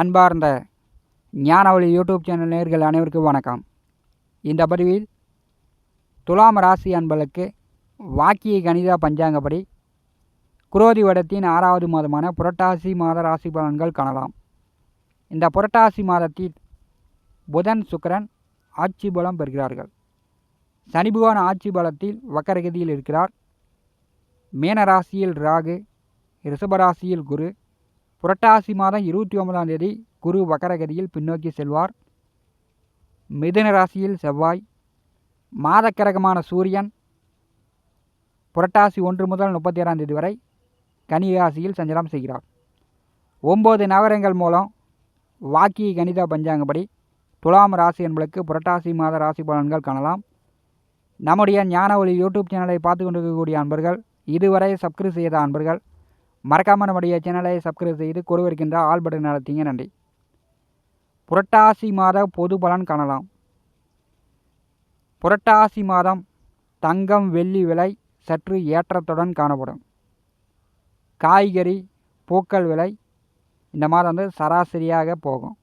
அன்பார்ந்த ஞானவழி YouTube channel நேர்கள் அனைவருக்கும் வணக்கம். இந்த பதிவில் துலாம் ராசி அன்பர்களுக்கு வாக்கிய கணித பஞ்சாங்கப்படி குரோதி வடத்தின் ஆறாவது மாதமான புரட்டாசி மாத ராசி பலன்கள் காணலாம். இந்த புரட்டாசி மாதத்தில் புதன் சுக்கிரன் ஆட்சி பலம் பெறுகிறார்கள். சனி பகவான் ஆட்சி பலத்தில் வக்கரகதியில் இருக்கிறார். மீன ராசியில் ராகு ரிஷபராசியில் குரு புரட்டாசி மாதம் இருபத்தி ஒன்பதாம் தேதி குரு வக்கரகதியில் பின்னோக்கி செல்வார். மிதுன ராசியில் செவ்வாய் மாதக்கிரகமான சூரியன் புரட்டாசி ஒன்று முதல் முப்பத்தி ஏழாம் தேதி வரை கனி ராசியில் சஞ்சலம் செய்கிறார். ஒம்பது நகரங்கள் மூலம் வாக்கிய கணித பஞ்சாங்கப்படி துலாம் ராசி என்பதற்கு புரட்டாசி மாத ராசி பலன்கள் காணலாம். நம்முடைய ஞான ஒளி யூடியூப் சேனலை பார்த்து கொண்டிருக்கக்கூடிய அன்பர்கள் இதுவரை சப்ஸ்கிரைப் செய்த அன்பர்கள் மறக்காமல் நம்முடைய சேனலை சப்ஸ்கிரைப் செய்து கொடுவிருக்கின்ற ஆல் பட்டன் நடத்திங்க நன்றி. புரட்டாசி மாத பொது பலன் காணலாம். புரட்டாசி மாதம் தங்கம் வெள்ளி விலை சற்று ஏற்றத்துடன் காணப்படும். காய்கறி பூக்கள் விலை இந்த மாதம் வந்து சராசரியாக போகும்.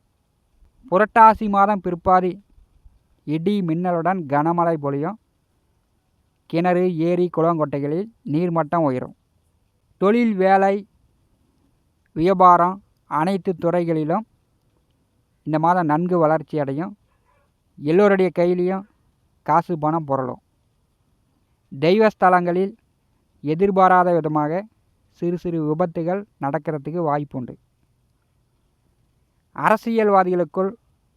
புரட்டாசி மாதம் பிற்பாதி இடி மின்னலுடன் கனமழை பொழியும். கிணறு ஏரி குளங்கொட்டைகளில் நீர்மட்டம் உயரும். தொழில் வேலை வியாபாரம் அனைத்து துறைகளிலும் இந்த மாதம் நன்கு வளர்ச்சி அடையும். எல்லோருடைய கையிலையும் காசு பணம் புரளும். தெய்வஸ்தலங்களில் எதிர்பாராத விதமாக சிறு சிறு விபத்துகள் நடக்கிறதுக்கு வாய்ப்புண்டு அரசியல்வாதிகளுக்குள்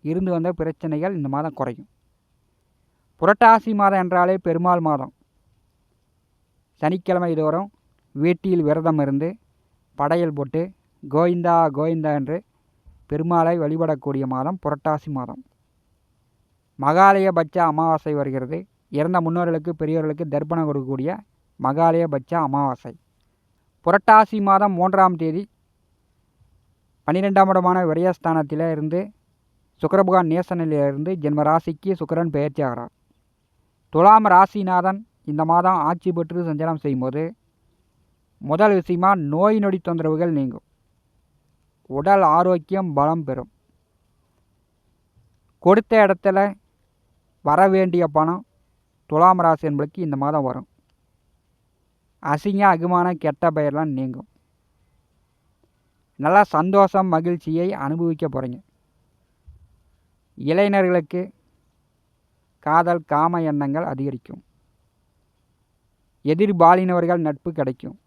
இருந்து வந்த பிரச்சனைகள் இந்த மாதம் குறையும். புரட்டாசி மாதம் என்றாலே பெருமாள் மாதம். சனிக்கிழமை தோறும் வீட்டில் விரதம் இருந்து படையல் போட்டு கோவிந்தா கோவிந்தா என்று பெருமாளை வழிபடக்கூடிய மாதம் புரட்டாசி மாதம். மகாலயபட்ச அமாவாசை வருகிறது. இறந்த முன்னோர்களுக்கு பெரியோர்களுக்கு தர்ப்பணம் கொடுக்கக்கூடிய மகாலயபட்ச அமாவாசை. புரட்டாசி மாதம் மூன்றாம் தேதி பன்னிரெண்டாம் இடமான விரயஸ்தானத்தில் இருந்து சுக்கரபகவான் நேசனிலிருந்து ஜென்ம ராசிக்கு சுக்கரன் பெயர்ச்சியாகிறார் துலாம் ராசிநாதன் இந்த மாதம் ஆட்சி பெற்று சஞ்சாரம் செய்யும்போது முதல் விஷயமா நோய் நொடி தொந்தரவுகள் நீங்கும். உடல் ஆரோக்கியம் பலம் பெறும். கொடுத்த இடத்துல வர வேண்டிய பணம் துலாம் ராசி என்பதுக்கு இந்த மாதம் வரும். அசிங்க அகுமான கெட்ட பெயர்லாம் நீங்கும். நல்லா சந்தோஷம் மகிழ்ச்சியை அனுபவிக்க போகிறீங்க இளைஞர்களுக்கு காதல் காம எண்ணங்கள் அதிகரிக்கும். எதிர்பாலினவர்கள் நட்பு கிடைக்கும்.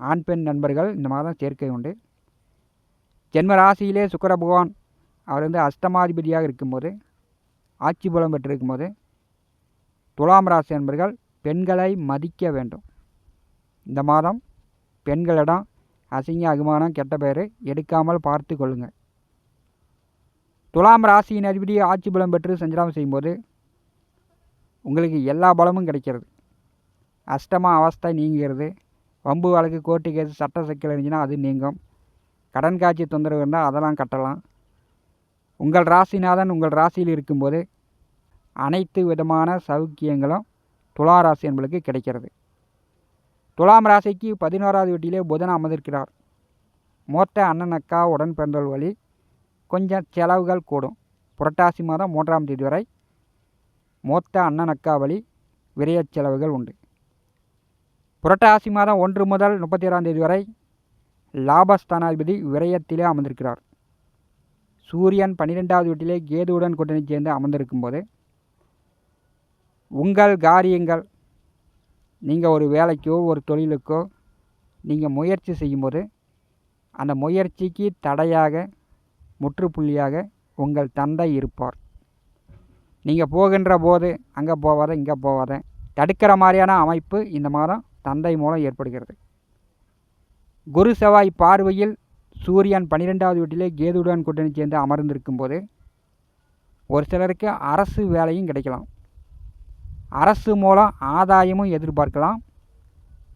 ஆண் பெண் நண்பர்கள் இந்த மாதம் சேர்க்கை உண்டு. ஜென்ம ராசியிலே சுக்கர பகவான் அவர் வந்து அஷ்டமாதிபதியாக இருக்கும்போது ஆட்சி பலம் பெற்றிருக்கும் போது துலாம் ராசி நண்பர்கள் பெண்களை மதிக்க வேண்டும். இந்த மாதம் பெண்களிடம் அசிங்க அகுமானம் கெட்ட பெயர் எடுக்காமல் பார்த்து கொள்ளுங்கள். துலாம் ராசியின் அதிபதி ஆட்சி பலம் பெற்று சஞ்சலம் செய்யும்போது உங்களுக்கு எல்லா பலமும் கிடைக்கிறது. அஷ்டமா அவஸ்தை நீங்கிறது வம்பு வழக்கு கோர்ட்டு கேஸ் சட்ட சிக்கல் இருந்துச்சுன்னா அது நீங்கும். கடன் காட்சி தொந்தரவு இருந்தால் அதெல்லாம் கட்டலாம். உங்கள் ராசிநாதன் உங்கள் ராசியில் இருக்கும்போது அனைத்து விதமான சௌக்கியங்களும் துலா ராசி என்பளுக்கு கிடைக்கிறது. துலாம் ராசிக்கு பதினோராவது வீட்டிலே புதன் அமர்ந்திருக்கிறார். மூத்த அண்ணன் அக்கா உடன் பிறந்தோல் வழி கொஞ்சம் செலவுகள் கூடும். புரட்டாசி மாதம் மூன்றாம் தேதி வரை மூத்த அண்ணன் அக்கா வழி விரைய செலவுகள் உண்டு. புரட்டாசி மாதம் ஒன்று முதல் முப்பத்தி ஏழாம் தேதி வரை லாபஸ்தானாதிபதி விரயத்திலே அமர்ந்திருக்கிறார். சூரியன் பன்னிரெண்டாவது வீட்டிலே கேதுவுடன் கூட்டணி சேர்ந்து அமர்ந்திருக்கும் போது உங்கள் காரியங்கள் நீங்கள் ஒரு வேலைக்கோ ஒரு தொழிலுக்கோ நீங்கள் முயற்சி செய்யும்போது அந்த முயற்சிக்கு தடையாக முற்றுப்புள்ளியாக உங்கள் தந்தை இருப்பார். நீங்கள் போகின்ற போது அங்கே போவாத இங்கே போவாத தடுக்கிற மாதிரியான அமைப்பு இந்த மாதம் தந்தை மூலம் ஏற்படுகிறது. குரு செவ்வாய் பார்வையில் சூரியன் பன்னிரெண்டாவது வீட்டிலே கேதுடன் கூட்டணி சேர்ந்து அமர்ந்திருக்கும் போது ஒரு சிலருக்கு அரசு வேலையும் கிடைக்கலாம். அரசு மூலம் ஆதாயமும் எதிர்பார்க்கலாம்.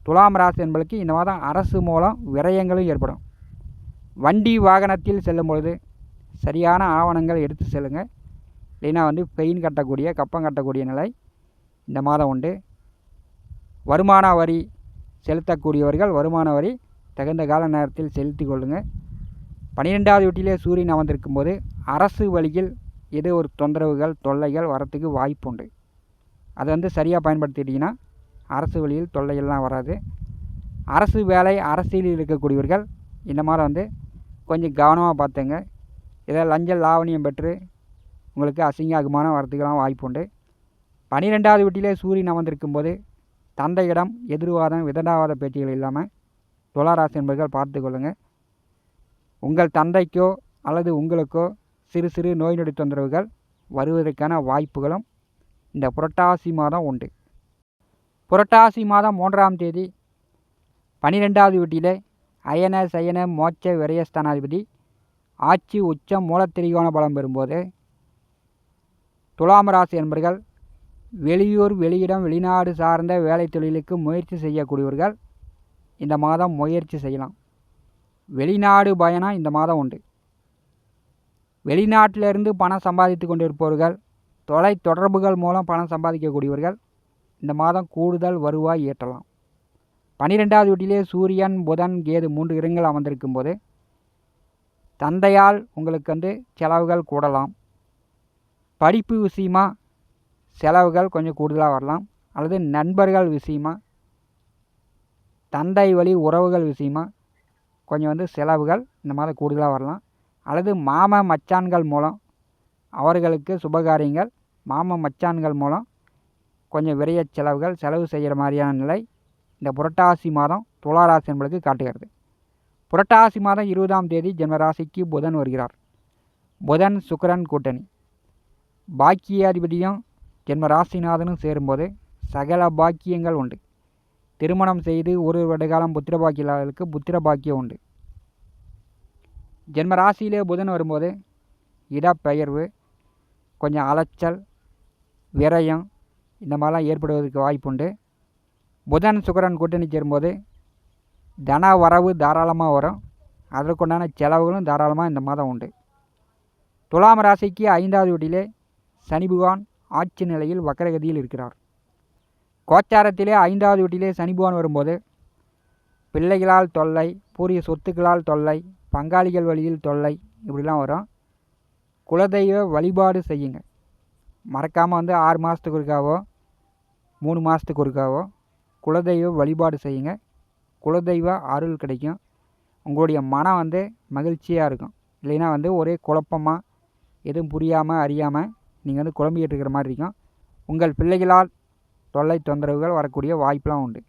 துலாம் ராசி என்பதுக்கு இந்த மாதம் அரசு மூலம் விரயங்களும் ஏற்படும். வண்டி வாகனத்தில் செல்லும் பொழுது சரியான ஆவணங்கள் எடுத்து செல்லுங்கள் இல்லைன்னா வந்து பெயின் கட்டக்கூடிய கப்பம் கட்டக்கூடிய நிலை இந்த மாதம் உண்டு. வருமான வரி செலுத்தக்கூடியவர்கள் வருமான வரி தகுந்த கால நேரத்தில் செலுத்தி கொள்ளுங்கள் பன்னிரெண்டாவது வீட்டிலே சூரியன் அமர்ந்திருக்கும் போது அரசு வழியில் ஏதோ ஒரு தொந்தரவுகள் தொல்லைகள் வரத்துக்கு வாய்ப்பு உண்டு. அதை வந்து சரியாக பயன்படுத்திட்டிங்கன்னா அரசு வழியில் தொல்லைகள்லாம் வராது. அரசு வேலை அரசியலில் இருக்கக்கூடியவர்கள் இந்த மாதிரி வந்து கொஞ்சம் கவனமாக பார்த்துங்க. ஏதோ லஞ்ச லாவணியம் பெற்று உங்களுக்கு அசிங்க அகுமானம் வரத்துக்கெல்லாம் வாய்ப்பு உண்டு. பன்னிரெண்டாவது வீட்டிலே சூரியன் அமர்ந்திருக்கும் போது தந்தையிடம் எதிர்வாதம் விதண்டாவாத பேச்சுகள் இல்லாமல் துளாராசி என்பர்கள் பார்த்து கொள்ளுங்கள். உங்கள் தந்தைக்கோ அல்லது உங்களுக்கோ சிறு சிறு நோய் நொடி தொந்தரவுகள் வருவதற்கான வாய்ப்புகளும் இந்த புரட்டாசி மாதம் உண்டு. புரட்டாசி மாதம் மூன்றாம் தேதி பன்னிரெண்டாவது வீட்டிலே அயன சயன மோட்ச விரயஸ்தானாதிபதி ஆட்சி உச்சம் மூலத்திரிகோண பலம் பெறும்போது துலாம் ராசி என்பர்கள் வெளியூர் வெளியிடம் வெளிநாடு சார்ந்த வேலை தொழிலுக்கு முயற்சி செய்யக்கூடியவர்கள் இந்த மாதம் முயற்சி செய்யலாம். வெளிநாடு பயணம் இந்த மாதம் உண்டு. வெளிநாட்டிலிருந்து பணம் சம்பாதித்து கொண்டிருப்பவர்கள் தொலை தொடர்புகள் மூலம் பணம் சம்பாதிக்கக்கூடியவர்கள் இந்த மாதம் கூடுதல் வருவாய் ஈட்டலாம். பன்னிரெண்டாவது வீட்டிலே சூரியன் புதன் கேது மூன்று கிரகங்கள் அமர்ந்திருக்கும் போது தந்தையால் உங்களுக்கு வந்து செலவுகள் கூடலாம். படிப்பு விஷயமாக செலவுகள் கொஞ்சம் கூடுதலாக வரலாம். அல்லது நண்பர்கள் விஷயமா தந்தை வழி உறவுகள் விஷயமா கொஞ்சம் வந்து செலவுகள் இந்த மாதிரி கூடுதலாக வரலாம். அல்லது மாம மச்சான்கள் மூலம் அவர்களுக்கு சுபகாரியங்கள் மாம மச்சான்கள் மூலம் கொஞ்சம் விரைய செலவுகள் செலவு செய்கிற மாதிரியான நிலை இந்த புரட்டாசி மாதம் துளாராசி என்பதுக்கு காட்டுகிறது. புரட்டாசி மாதம் இருபதாம் தேதி ஜென்மராசிக்கு புதன் வருகிறார். புதன் சுக்கரன் கூட்டணி. பாக்கியாதிபதியும் ஜென்ம ராசிநாதனும் சேரும்போது சகல பாக்கியங்கள் உண்டு. திருமணம் செய்து ஒரு வருடகாலம் புத்திர பாக்கியாளர்களுக்கு புத்திர பாக்கியம் உண்டு. ஜென்ம ராசியிலே புதன் வரும்போது இடப்பெயர்வு கொஞ்சம் அலைச்சல் விரயம் இந்த மாதிரிலாம் ஏற்படுவதற்கு வாய்ப்புண்டு புதன் சுக்கரன் கூட்டணி சேரும்போது தன வரவு தாராளமாக வரும். அதற்குண்டான செலவுகளும் தாராளமாக இந்த மாதம் உண்டு. துலாம் ராசிக்கு ஐந்தாவது வீட்டிலே சனி பகவான் ஆட்சி நிலையில் வக்கரகதியில் இருக்கிறார். கோச்சாரத்திலே ஐந்தாவது வீட்டிலே சனிபுவான் வரும்போது பிள்ளைகளால் தொல்லை பூரிய சொத்துக்களால் தொல்லை பங்காளிகள் வழியில் தொல்லை இப்படிலாம் வரும். குலதெய்வ வழிபாடு செய்யுங்க. மறக்காமல் வந்து ஆறு மாதத்துக்கு ஒருக்காவோ மூணு மாதத்துக்கு ஒருக்காவோ குலதெய்வ வழிபாடு செய்யுங்க. குலதெய்வ அருள் கிடைக்கும். உங்களுடைய மனம் வந்து மகிழ்ச்சியாக இருக்கும். இல்லைன்னா வந்து ஒரே குழப்பமாக எதுவும் புரியாமல் அறியாமல் நீங்கள் வந்து குழம்பிக்கிட்டு இருக்கிற மாதிரி இருக்கும். உங்கள் பிள்ளைகளால் தொல்லை தொந்தரவுகள் வரக்கூடிய வாய்ப்பெலாம் உண்டு.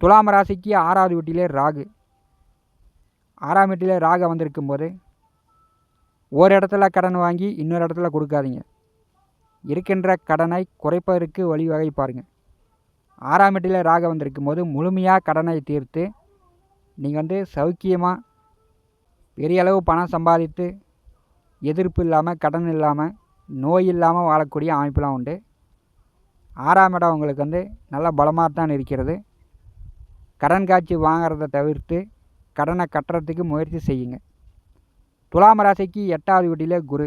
துலாம் ராசிக்கு ஆறாவது வீட்டிலே ராகு. ஆறாம் வீட்டிலே ராகு வந்திருக்கும் போது ஒரு இடத்துல கடன் வாங்கி இன்னொரு இடத்துல கொடுக்காதீங்க. இருக்கின்ற கடனை குறைப்பதற்கு வழிவகை பாருங்கள் ஆறாம் வீட்டில் ராக வந்திருக்கும் போது முழுமையாக கடனை தீர்த்து நீங்கள் வந்து சௌக்கியமாக பெரிய அளவு பணம் சம்பாதித்து எதிர்ப்பு இல்லாமல் கடன் இல்லாமல் நோய் இல்லாமல் வாழக்கூடிய அமைப்பெலாம் உண்டு. ஆறாம் இடம் உங்களுக்கு வந்து நல்ல பலமாக தான் இருக்கிறது. கடன் காட்சி வாங்கிறத தவிர்த்து கடனை கட்டுறதுக்கு முயற்சி செய்யுங்க. துலாம் ராசிக்கு எட்டாவது வீட்டிலே குரு.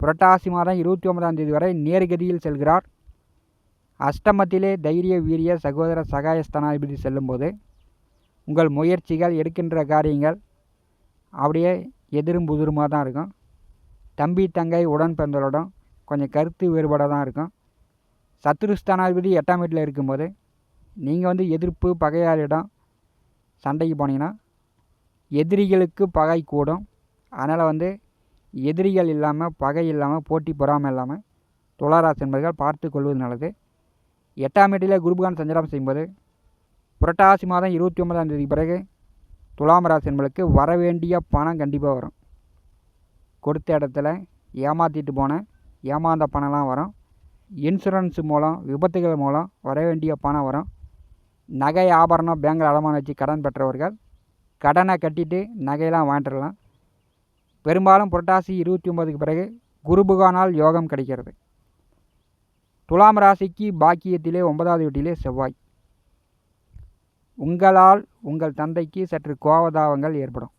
புரட்டாசி மாதம் இருபத்தி ஒன்பதாம் தேதி வரை நேர்கதியில் செல்கிறார். அஷ்டமத்திலே தைரிய வீரிய சகோதர சகாயஸ்தானாதிபதி செல்லும்போது உங்கள் முயற்சிகள் எடுக்கின்ற காரியங்கள் அப்படியே எதிரும் புதிருமாக தான் இருக்கும். தம்பி தங்கை உடன் பிறந்தவரோடும் கொஞ்சம் கருத்து வேறுபாடாக தான் இருக்கும். சத்துருஸ்தானாதிபதி எட்டாம் வீட்டில் இருக்கும்போது நீங்கள் வந்து எதிர்ப்பு பகையாளிடம் சண்டைக்கு போனீங்கன்னா எதிரிகளுக்கு பகை கூடும். அதனால் வந்து எதிரிகள் இல்லாமல் பகை இல்லாமல் போட்டி பொறாமல் இல்லாமல் துளாராசி என்பர்கள் பார்த்து கொள்வது நல்லது. எட்டாம் வீட்டில் குருபகான் சஞ்சாரம் செய்யும்போது புரட்டாசி மாதம் இருபத்தி ஒன்பதாம் தேதி பிறகு துலாம் ராசி என்பளுக்கு வர வேண்டிய பணம் கண்டிப்பாக வரும். கொடுத்த இடத்துல ஏமாற்றிட்டு போன ஏமாந்த பணம்லாம் வரும். இன்சூரன்ஸ் மூலம் விபத்துகள் மூலம் வர வேண்டிய பணம் வரும். நகை ஆபரணம் பேங்கில் அடமானம் வச்சு கடன் பெற்றவர்கள் கடனை கட்டிட்டு நகையெல்லாம் வாங்கிட்டுலாம் பெரும்பாலும் புரட்டாசி இருபத்தி ஒன்பதுக்கு பிறகு குருபுகானால் யோகம் கிடைக்கிறது. துலாம் ராசிக்கு பாக்கியத்திலே ஒன்பதாவது வீட்டிலே செவ்வாய். உங்களால் உங்கள் தந்தைக்கு சற்று கோபதாபங்கள் ஏற்படும்.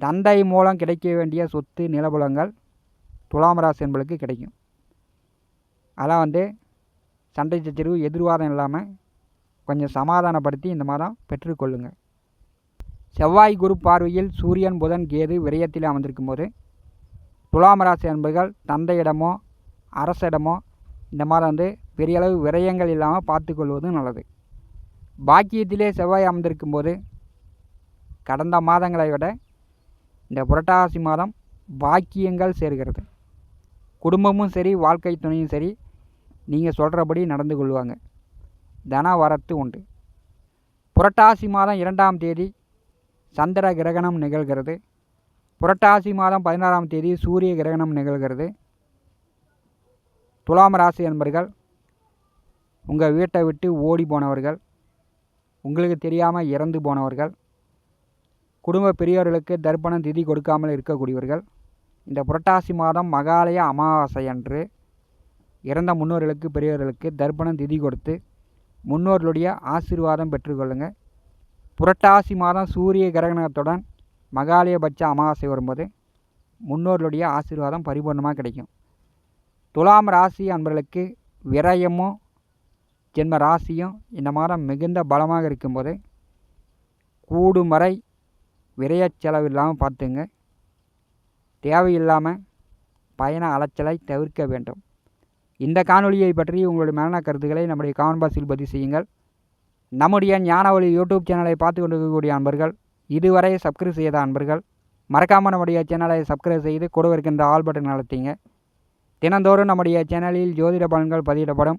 தந்தை மூலம் கிடைக்க வேண்டிய சொத்து நிலபுலங்கள் துலாம் ராசி என்பளுக்கு கிடைக்கும். அதெல்லாம் வந்து சண்டை சச்சரவு எதிர்வாதம் இல்லாமல் கொஞ்சம் சமாதானப்படுத்தி இந்த மாதம் பெற்றுக்கொள்ளுங்கள் செவ்வாய் குரு பார்வையில் சூரியன் புதன் கேது விரயத்தில் அமர்ந்திருக்கும் போது துலாம் ராசி அன்பர்கள் தந்தையிடமோ அரசிடமோ இந்த மாதிரி வந்து பெரிய அளவு விரயங்கள் இல்லாமல் பார்த்துக்கொள்வது நல்லது. பாக்கியத்திலே செவ்வாய் அமர்ந்திருக்கும் போது கடந்த மாதங்களை விட இந்த புரட்டாசி மாதம் பாக்கியங்கள் சேர்கிறது. குடும்பமும் சரி வாழ்க்கை துணையும் சரி நீங்கள் சொல்கிறபடி நடந்து கொள்வாங்க. தன வரத்து உண்டு. புரட்டாசி மாதம் இரண்டாம் தேதி சந்திர கிரகணம் நிகழ்கிறது. புரட்டாசி மாதம் பதினாறாம் தேதி சூரிய கிரகணம் நிகழ்கிறது. துலாம் ராசி என்பர்கள் உங்கள் வீட்டை விட்டு ஓடி போனவர்கள் உங்களுக்கு தெரியாமல் இறந்து போனவர்கள் குடும்ப பெரியவர்களுக்கு தர்ப்பணம் திதி கொடுக்காமல் இருக்கக்கூடியவர்கள் இந்த புரட்டாசி மாதம் மகாலய அமாவாசை அன்று இறந்த முன்னோர்களுக்கு பெரியவர்களுக்கு தர்ப்பணம் திதி கொடுத்து முன்னோர்களுடைய ஆசீர்வாதம் பெற்றுக்கொள்ளுங்கள் புரட்டாசி மாதம் சூரிய கிரகணத்துடன் மகாலயபட்ச அமாவாசை வரும்போது முன்னோர்களுடைய ஆசீர்வாதம் பரிபூர்ணமாக கிடைக்கும். துலாம் ராசி அன்பர்களுக்கு விரயமும் ஜென்ம ராசியும் இந்த மாதம் மிகுந்த பலமாக இருக்கும்போது கூடும் வரை விரைய செலவு இல்லாமல் பார்த்துங்க. தேவையில்லாமல் பயண அலைச்சலை தவிர்க்க வேண்டும். இந்த காணொலியை பற்றி உங்களுடைய மரண கருத்துக்களை நம்முடைய கமெண்ட் பாக்ஸில் பதிவு செய்யுங்கள். நம்முடைய ஞானவழி யூடியூப் சேனலை பார்த்து கொண்டிருக்கக்கூடிய அன்பர்கள் இதுவரை சப்ஸ்கிரைப் செய்த அன்பர்கள் மறக்காமல் நம்முடைய சேனலை சப்ஸ்கிரைப் செய்து கொடுவிருக்கின்ற இருக்கின்ற ஆல் பட்டன் தினந்தோறும் நம்முடைய சேனலில் ஜோதிட பலன்கள் பதிவிடப்படும்.